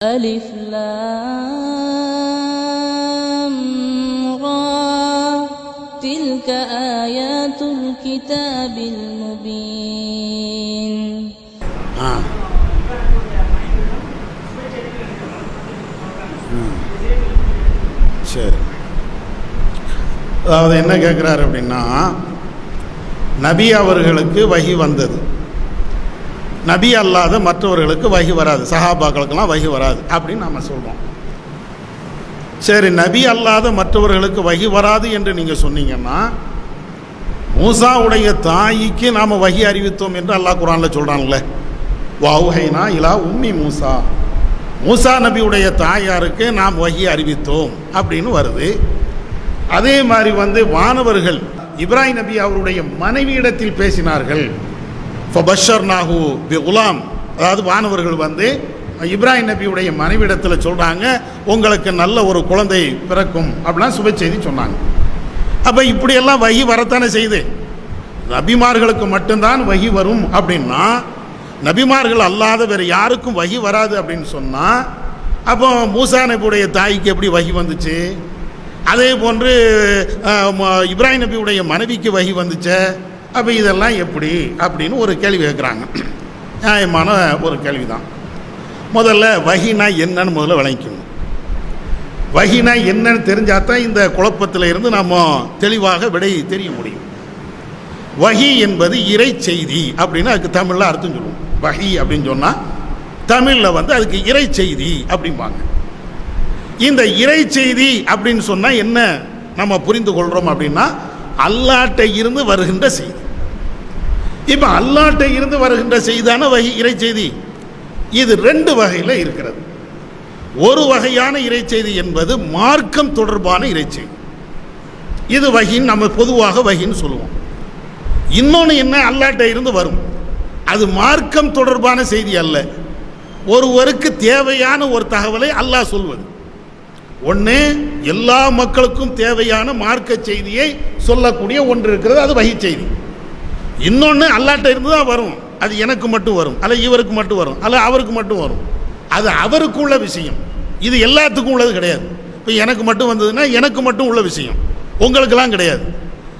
ألف لام را تلك آيات الكتاب المبين ஆ ம். சரி அதாவது என்ன கேட்குறாரு அப்படின்னா நபி அவர்களுக்கு வகி வந்தது நபி அல்லாத மற்றவர்களுக்கு வகி வராது. சஹாபாக்களுக்கெல்லாம் வகி வராது அப்படின்னு நம்ம சொல்கிறோம் சரி நபி அல்லாத மற்றவர்களுக்கு வகி வராது என்று நீங்கள் சொன்னீங்கன்னா மூசாவுடைய தாய்க்கு நாம் வகி அறிவித்தோம் என்று அல்லாஹ் குரானில் சொல்கிறாங்களே வாஹைனா இலா உம்மி மூசா. மூசா நபியுடைய தாயாருக்கு நாம் வகி அறிவித்தோம் அப்படின்னு வருது. அதே மாதிரி வந்து வானவர்கள் இப்ராஹிம் நபி அவருடைய மனைவியிடத்தில் பேசினார்கள். ஃபபஷர் நாகு பி குலாம் அதாவது வானவர்கள் வந்து இப்ராஹிம் நபியுடைய மனைவியிடத்தில் சொல்கிறாங்க உங்களுக்கு நல்ல ஒரு குழந்தை பிறக்கும் அப்படிலாம் சுப செய்தி சொன்னாங்க. அப்போ இப்படியெல்லாம் வகி வரத்தானே செய்து நபிமார்களுக்கு மட்டும்தான் வகி வரும் அப்படின்னா நபிமார்கள் அல்லாத வேறு யாருக்கும் வகி வராது அப்படின்னு சொன்னால் அப்போ மூசா நபியுடைய தாய்க்கு எப்படி வகி வந்துச்சு? அதே போன்று ம- இப்ராஹிம் நபியுடைய மனைவிக்கு வகி வந்துச்சே? அப்போ இதெல்லாம் எப்படி அப்படின்னு ஒரு கேள்வி கேட்குறாங்க நியாயமான ஒரு கேள்வி தான் முதல்ல வகினா என்னன்னு முதல்ல விளங்கிக்கணும். வகினா என்னன்னு தெரிஞ்சால் தான் இந்த குழப்பத்தில் இருந்து நம்ம தெளிவாக விடை தெரிய முடியும். வகி என்பது இறை செய்தி அப்படின்னு அதுக்கு தமிழில் அர்த்தம் சொல்லுவோம். வகி அப்படின்னு சொன்னால் தமிழில் வந்து அதுக்கு இறை செய்தி அப்படிம்பாங்க. இந்த இறை செய்தி அப்படின்னு சொன்னால் என்ன? நம்ம புரிந்து கொள்கிறோம் அப்படின்னா அல்லாட்டை இருந்து வருகின்ற செய்தி. இப்போ அல்லாட்டை இருந்து வருகின்ற செய்தான வகை இறைச்செய்தி. இது ரெண்டு வகையில் இருக்கிறது. ஒரு வகையான இறைச்செய்தி என்பது மார்க்கம் தொடர்பான இறைச்செய்தி. இது வகின்னு நம்ம பொதுவாக வகின்னு சொல்லுவோம். இன்னொன்று என்ன? அல்லாட்டை இருந்து வரும். அது மார்க்கம் தொடர்பான செய்தி அல்ல. ஒருவருக்கு தேவையான ஒரு தகவலை அல்லாஹ் சொல்வது. ஒன்று எல்லா மக்களுக்கும் தேவையான மார்க்க செய்தியை சொல்லக்கூடிய ஒன்று இருக்கிறது அது வகி செய்தி. இன்னொன்று அல்லாட்ட இருந்து தான் வரும். அது எனக்கு மட்டும் வரும். அல்ல இவருக்கு மட்டும் வரும். அல்ல அவருக்கு மட்டும் வரும். அது அவருக்கு உள்ள விஷயம். இது எல்லாத்துக்கும் உள்ளது கிடையாது. இப்போ எனக்கு மட்டும் வந்ததுன்னா எனக்கு மட்டும் உள்ள விஷயம். உங்களுக்கெல்லாம் கிடையாது.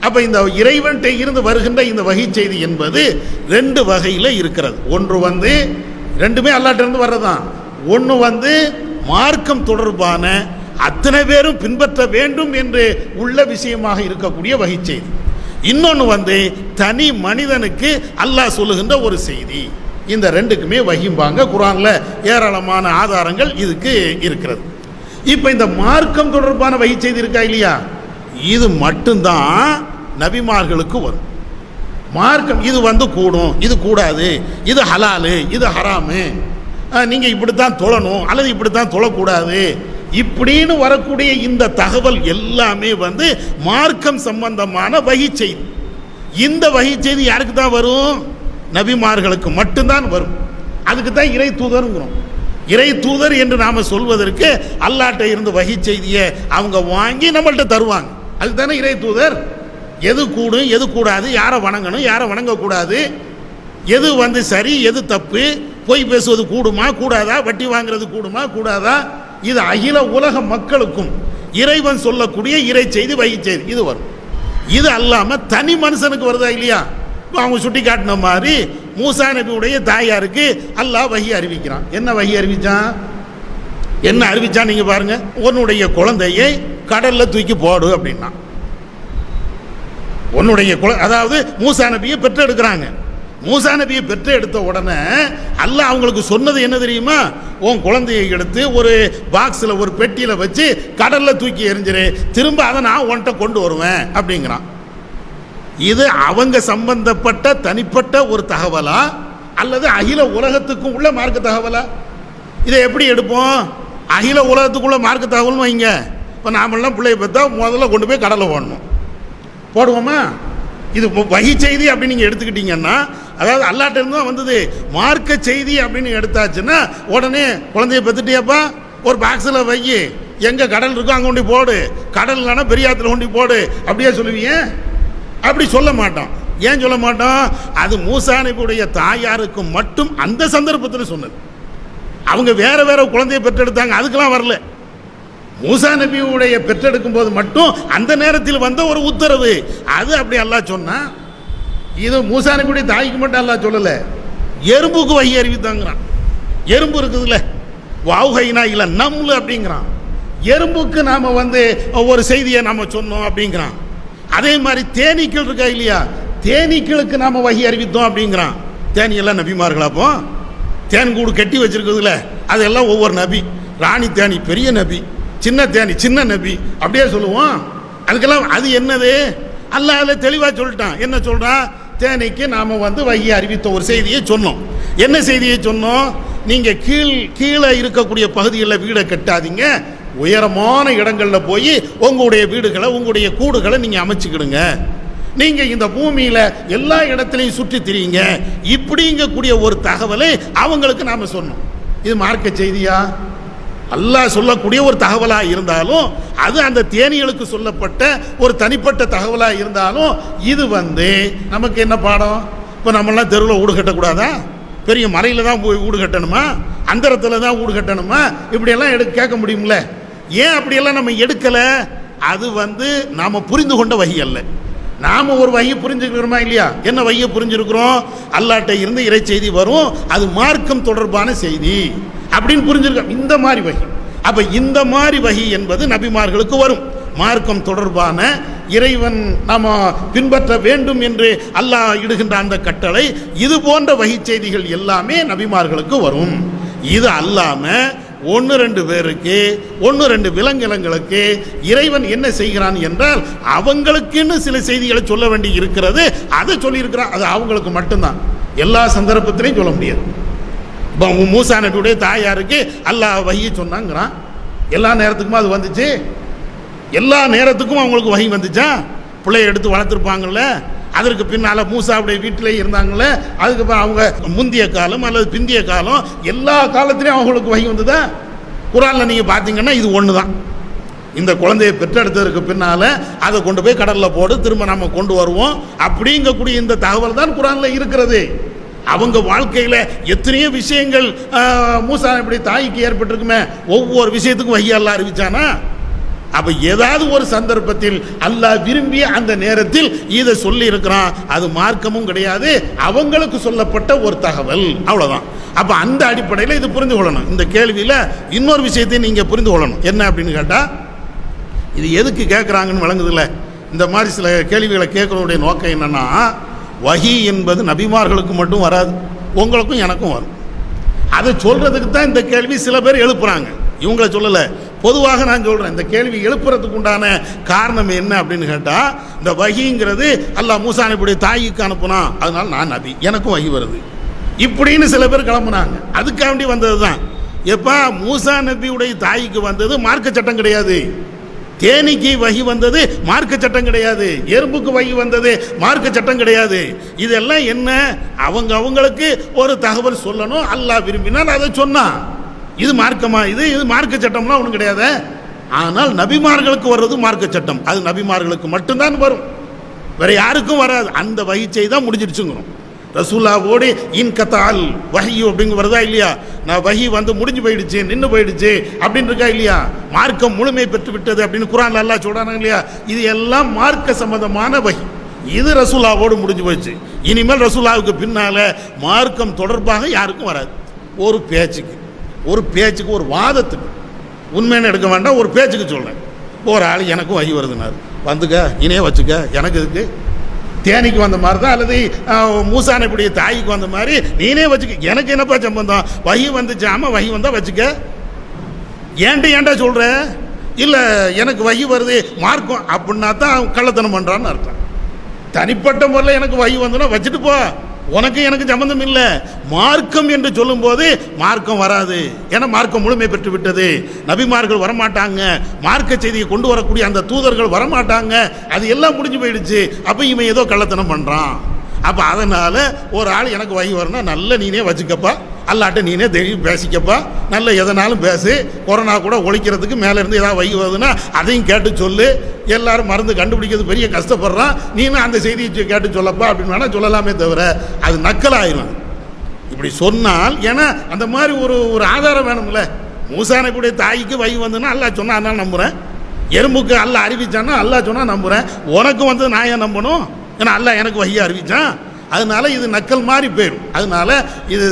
அப்போ இந்த இறைவன்கிட்ட இருந்து வருகின்ற இந்த வகை செய்தி என்பது ரெண்டு வகையில் இருக்கிறது. ஒன்று வந்து ரெண்டுமே அல்லாட்டிருந்து வர்றதுதான். ஒன்று வந்து மார்க்கம் தொடர்பான அத்தனை பேரும் பின்பற்ற வேண்டும் என்று உள்ள விஷயமாக இருக்கக்கூடிய வகை செய்தி இன்னொன்று வந்து தனி மனிதனுக்கு அல்லாஹ் சொல்லுகின்ற ஒரு செய்தி. இந்த ரெண்டுக்குமே வகிம்பாங்க குரானில் ஏராளமான ஆதாரங்கள் இதுக்கு இருக்கிறது. இப்போ இந்த மார்க்கம் தொடர்பான வகை செய்தி இருக்கா இல்லையா? இது மட்டும்தான் நபிமார்களுக்கு வரும். மார்க்கம் இது வந்து கூடும் இது கூடாது இது ஹலாலு இது ஹராமு. நீங்கள் இப்படித்தான் தொழணும் அல்லது இப்படித்தான் தொழக்கூடாது. இப்படின்னு வரக்கூடிய இந்த தகவல் எல்லாமே வந்து மார்க்கம் சம்பந்தமான வகை செய்தி இந்த வகை செய்தி யாருக்கு தான் வரும்? நபிமார்களுக்கு மட்டும்தான் வரும். அதுக்கு தான் இறை தூதருங்கிறோம். இறை தூதர் என்று நாம் சொல்வதற்கு அல்லாட்ட இருந்து வகை செய்தியை அவங்க வாங்கி நம்மள்கிட்ட தருவாங்க. அதுக்கு தானே இறை தூதர்? எது கூடும் எது கூடாது யாரை வணங்கணும் யாரை வணங்கக்கூடாது? எது வந்து சரி எது தப்பு? பொய் பேசுவது கூடுமா கூடாதா? வட்டி வாங்குறது கூடுமா கூடாதா? இது அகில உலக மக்களுக்கும் இறைவன் சொல்லக்கூடிய இறை செய்தி வகை செய்தி இது வரும். இது அல்லாமல் தனி மனுஷனுக்கு வருதா இல்லையா? இப்போ அவங்க சுட்டி காட்டின மாதிரி மூசா நபியுடைய தாயாருக்கு அல்லாஹ் வகி அறிவிக்கிறான். என்ன வகி அறிவிச்சான் என்ன அறிவிச்சான் நீங்கள் பாருங்கள் உன்னுடைய குழந்தையை கடலில் தூக்கி போடு அப்படின்னா. உன்னுடைய குழ அதாவது மூசா நபியை பெற்றெடுக்கிறாங்க. மூசா நபியை பெற்று எடுத்த உடனே அல்ல அவங்களுக்கு சொன்னது என்ன தெரியுமா? உன் குழந்தையை எடுத்து ஒரு பாக்ஸில் ஒரு பெட்டியில் வச்சு கடலில் தூக்கி எரிஞ்சிரு திரும்ப அதை நான் உன்கிட்ட கொண்டு வருவேன் அப்படிங்கிறான். இது அவங்க சம்பந்தப்பட்ட தனிப்பட்ட ஒரு தகவலா? அல்லது அகில உலகத்துக்கும் உள்ள மார்க்க தகவலா? இதை எப்படி எடுப்போம்? அகில உலகத்துக்குள்ள மார்க்க தகவல்னு வைங்க. இப்போ நாமெல்லாம் பிள்ளைய பார்த்தா முதல்ல கொண்டு போய் கடலை போடணும் போடுவோமா? இது வ- வகை செய்தி அப்படின்னு நீங்கள் எடுத்துக்கிட்டீங்கன்னா அதாவது அல்லாட்ட இருந்து தான் வந்தது. மார்க்க செய்தி அப்படின்னு எடுத்தாச்சுன்னா உடனே குழந்தைய பெற்றுட்டியாப்பா ஒரு பாக்ஸில் வை. எங்கே கடல் இருக்கோ அங்கே கொண்டு போடு. கடல் இல்லைன்னா பெரியாத்தில் கொண்டு போடு. அப்படியே சொல்லுவீங்க? அப்படி சொல்ல மாட்டோம் ஏன் சொல்ல மாட்டோம் அது மூசா தாயாருக்கு மட்டும் அந்த சந்தர்ப்பத்தில் சொன்னது. அவங்க வேற வேற குழந்தையை பெற்றெடுத்தாங்க. அதுக்கெல்லாம் வரல. மூசா நபியுடைய பெற்றெடுக்கும் போது மட்டும் அந்த நேரத்தில் வந்த ஒரு உத்தரவு. அது அப்படி எல்லாம் சொன்னா இது மூசா நபியுடைய தாய்க்கு மட்டும் அல்ல சொல்லலை. எறும்புக்கு வகி அறிவித்தாங்கிறான். எறும்பு இருக்குதுல்ல. வாவுகைனா இல்லை நம்மளு அப்படிங்கிறான். எறும்புக்கு நாம் வந்து ஒரு செய்தியை நாம் சொன்னோம் அப்படிங்கிறான். அதே மாதிரி தேனீக்கள் இருக்கா இல்லையா? தேனீக்களுக்கு நாம் வகி அறிவித்தோம் அப்படிங்கிறான். தேனியெல்லாம் எல்லாம் அப்போ? தேன் கூடு கட்டி வச்சிருக்குதுல அதெல்லாம் ஒவ்வொரு நபி. ராணி தேனி பெரிய நபி. சின்ன தேனி சின்ன நபி. அப்படியே சொல்லுவோம். அதுக்கெல்லாம் அது என்னது? அல்ல அதில் தெளிவாக சொல்லிட்டான். என்ன சொல்கிறான் தேனிக்கு நாம் வந்து வகி அறிவித்த ஒரு செய்தியை சொன்னோம். என்ன செய்தியை சொன்னோம்? நீங்கள் கீழ் கீழே இருக்கக்கூடிய பகுதிகளில் வீடை கட்டாதீங்க. உயரமான இடங்களில் போய் உங்களுடைய வீடுகளை உங்களுடைய கூடுகளை நீங்கள் அமைச்சுக்கிடுங்க. நீங்கள் இந்த பூமியில் எல்லா இடத்துலையும் சுற்றி திரியுங்க. இப்படிங்கக்கூடிய ஒரு தகவலை அவங்களுக்கு நாம் சொன்னோம். இது மார்க்க செய்தியா? அல்லாஹ் சொல்லக்கூடிய ஒரு தகவலாக இருந்தாலும் அது அந்த தேனிகளுக்கு சொல்லப்பட்ட ஒரு தனிப்பட்ட தகவலாக இருந்தாலும் இது வந்து நமக்கு என்ன பாடம்? இப்போ நம்மளாம் தெருவில் வீடு கட்டக்கூடாதா? பெரிய மலையில் தான் போய் வீடு கட்டணுமா? அந்தரத்தில் தான் வீடு கட்டணுமா? இப்படியெல்லாம் எடு கேட்க முடியும்ல? ஏன் அப்படியெல்லாம் நம்ம எடுக்கலை? அது வந்து நாம் புரிந்து கொண்ட வகை அல்ல. நாம் ஒரு வகையை புரிஞ்சுக்கிறோமா இல்லையா? என்ன வகையை புரிஞ்சிருக்கிறோம்? அல்லாட்ட இருந்து இறை செய்தி வரும். அது மார்க்கம் தொடர்பான செய்தி. அப்படின்னு புரிஞ்சிருக்கோம் இந்த மாதிரி வகை. அப்போ இந்த மாதிரி வகி என்பது நபிமார்களுக்கு வரும். மார்க்கம் தொடர்பான இறைவன் நாம் பின்பற்ற வேண்டும் என்று அல்லாஹ் இடுகின்ற அந்த கட்டளை இது போன்ற வகை செய்திகள் எல்லாமே நபிமார்களுக்கு வரும். இது அல்லாமல் ஒன்று ரெண்டு பேருக்கு ஒன்று ரெண்டு விலங்கிலங்களுக்கு இறைவன் என்ன செய்கிறான் என்றால் அவங்களுக்குன்னு சில செய்திகளை சொல்ல வேண்டி இருக்கிறது அதை சொல்லியிருக்கிறான். அது அவங்களுக்கு மட்டும்தான். எல்லா சந்தர்ப்பத்திலையும் சொல்ல முடியாது. மூசா நபியுடைய தாயாருக்கு அல்லாஹ் வஹி சொன்னாங்கிறான். எல்லா நேரத்துக்குமா அது வந்துச்சு? எல்லா நேரத்துக்கும் அவங்களுக்கு வகை வந்துச்சா? பிள்ளைய எடுத்து வளர்த்துருப்பாங்கல்ல? அதற்கு பின்னால் மூசாவுடைய வீட்டிலே இருந்தாங்கல்ல? அதுக்கப்புறம் அவங்க முந்திய காலம் அல்லது பிந்திய காலம் எல்லா காலத்திலையும் அவங்களுக்கு வகை வந்ததா? குரானில் நீங்கள் பார்த்தீங்கன்னா இது ஒன்று தான் இந்த குழந்தையை பெற்றெடுத்ததற்கு பின்னால் அதை கொண்டு போய் கடலில் போடு திரும்ப நம்ம கொண்டு வருவோம். அப்படிங்கக்கூடிய இந்த தகவல் தான் குரானில் இருக்கிறது. அவங்க வாழ்க்கையில் எத்தனையோ விஷயங்கள் மூசா இப்படி தாய்க்கு ஏற்பட்டிருக்குமே ஒவ்வொரு விஷயத்துக்கும் வையெல்லாம் அறிவிச்சானா? அப்போ ஏதாவது ஒரு சந்தர்ப்பத்தில் அல்லாஹ் விரும்பிய அந்த நேரத்தில் இதை சொல்லி இருக்கிறான் அது மார்க்கமும் கிடையாது அவங்களுக்கு சொல்லப்பட்ட ஒரு தகவல். அவ்வளோதான் அப்போ அந்த அடிப்படையில் இது புரிந்து கொள்ளணும். இந்த கேள்வியில் இன்னொரு விஷயத்தை நீங்கள் புரிந்து கொள்ளணும். என்ன அப்படின்னு கேட்டால் இது எதுக்கு கேட்குறாங்கன்னு வழங்குதில்ல இந்த மாதிரி சில கேள்விகளை கேட்கறதுடைய நோக்கம் என்னன்னா வகி என்பது நபிமார்களுக்கு மட்டும் வராது. உங்களுக்கும் எனக்கும் வரும். அதை சொல்கிறதுக்கு தான் இந்த கேள்வி சில பேர் எழுப்புறாங்க. இவங்கள சொல்லலை. பொதுவாக நான் சொல்கிறேன் இந்த கேள்வி எழுப்புறதுக்கு உண்டான காரணம் என்ன அப்படின்னு கேட்டால் இந்த வகிங்கிறது அல்லா மூசா நபியுடைய தாய்க்கு அனுப்புனா அதனால நான் நபி. எனக்கும் வகி வருது. இப்படின்னு சில பேர் கிளம்புனாங்க. அதுக்காண்டி வந்தது தான் எப்பா மூசா நபியுடைய தாய்க்கு வந்தது மார்க்க சட்டம் கிடையாது. தேனிக்கு வகி வந்தது மார்க்க சட்டம் கிடையாது. எறும்புக்கு வகி வந்தது மார்க்க சட்டம் கிடையாது. இதெல்லாம் என்ன? அவங்க அவங்களுக்கு ஒரு தகவல் சொல்லணும். அல்லாஹ் விரும்பினால் அதை சொன்னான் இது மார்க்கமா இது? இது மார்க்க சட்டம்லாம் ஒன்றும் கிடையாது. ஆனால் நபிமார்களுக்கு வர்றது மார்க்க சட்டம். அது நபிமார்களுக்கு மட்டும்தான் வரும். வேற யாருக்கும் வராது. அந்த வகிச்சை செய்தான் முடிஞ்சிடுச்சுங்கிறோம். ரசூல்லாவோடு இன் கத்தால் வஹி அப்படிங்க வருதா இல்லையா? நான் வஹி வந்து முடிஞ்சு போயிடுச்சு நின்று போயிடுச்சு அப்படின்னு இருக்கா இல்லையா? மார்க்கம் முழுமை பெற்று விட்டது அப்படின்னு குரான் எல்லாம் சொல்கிறாங்க இல்லையா? இது எல்லாம் மார்க்க சம்பந்தமான வகி இது ரசூலாவோடு முடிஞ்சு போயிடுச்சு. இனிமேல் ரசூலாவுக்கு பின்னால் மார்க்கம் தொடர்பாக யாருக்கும் வராது. ஒரு பேச்சுக்கு ஒரு பேச்சுக்கு ஒரு வாதத்துக்கு. உண்மைன்னு எடுக்க வேண்டாம் ஒரு பேச்சுக்கு சொல்கிறேன் ஒரு ஆள் எனக்கும் வகி வருதுனாரு வந்துக்க இனே வச்சுக்க எனக்கு இதுக்கு தேனிக்கு வந்த மாதிரி தான் அல்லது அஹ், தாய்க்கு வந்த மாதிரி நீனே வச்சுக்க. எனக்கு என்னப்பா சம்பந்தம்? வகி வந்துச்சு? ஆமாம் வகி வந்தால் வச்சுக்க. ஏன்ட்டு ஏன்டா சொல்கிற இல்லை எனக்கு வகி வருது மார்க்கம் அப்படின்னா தான் அவன் கள்ளத்தனம் பண்ணுறான்னு அர்த்தம். தனிப்பட்ட முறையில் எனக்கு வகி வந்துன்னா வச்சுட்டு போ. உனக்கு எனக்கு சம்பந்தம் இல்லை. மார்க்கம் என்று சொல்லும்போது மார்க்கம் வராது. ஏன்னா மார்க்கம் முழுமை பெற்று விட்டது நபிமார்கள் வரமாட்டாங்க. மார்க்க செய்தியை கொண்டு வரக்கூடிய அந்த தூதர்கள் வரமாட்டாங்க. அது எல்லாம் முடிஞ்சு போயிடுச்சு. அப்போ இவன் ஏதோ கள்ளத்தனம் பண்ணுறான் அப்போ அதனால் ஒரு ஆள் எனக்கு வகி வரணும் நல்ல நீனே வச்சுக்கப்பா. அல்லாட்ட நீனே தெரியும் பேசிக்கப்பா. நல்ல எதனாலும் பேசு. கொரோனா கூட ஒழிக்கிறதுக்கு மேலே இருந்து ஏதாவது வை வருதுன்னா அதையும் கேட்டு சொல்லு. எல்லாரும் மருந்து கண்டுபிடிக்கிறது பெரிய கஷ்டப்படுறான். நீனும் அந்த செய்தியை கேட்டு சொல்லப்பா அப்படின்னு வேணால் சொல்லலாமே தவிர அது நக்கலாயிரும். இப்படி சொன்னால் ஏன்னா அந்த மாதிரி ஒரு ஒரு ஆதாரம் வேணும்ல. மூசா தாய்க்கு வை வந்துன்னா அல்லா சொன்னா நான் நம்புகிறேன் எறும்புக்கு அல்ல அறிவிச்சான்னா அல்லாஹ் சொன்னால் நம்புகிறேன் உனக்கு வந்து நான் ஏன் நம்பணும்? ஏன்னா அல்லாஹ் எனக்கு வையை அறிவித்தான் அதனால இது நக்கல் மாதிரி போயிடும் அதனால இது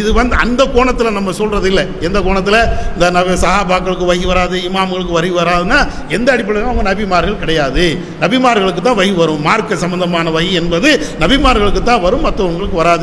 இது வந்து அந்த கோணத்தில் நம்ம சொல்கிறது இல்லை. எந்த கோணத்தில்? இந்த நபி சஹாபாக்களுக்கு வகி வராது இமாம்களுக்கு வரி வராதுன்னா எந்த அடிப்படையிலும் அவங்க நபிமார்கள் கிடையாது. நபிமார்களுக்கு தான் வகி வரும். மார்க்க சம்பந்தமான வகி என்பது நபிமார்களுக்கு தான் வரும் மற்றவங்களுக்கு வராது.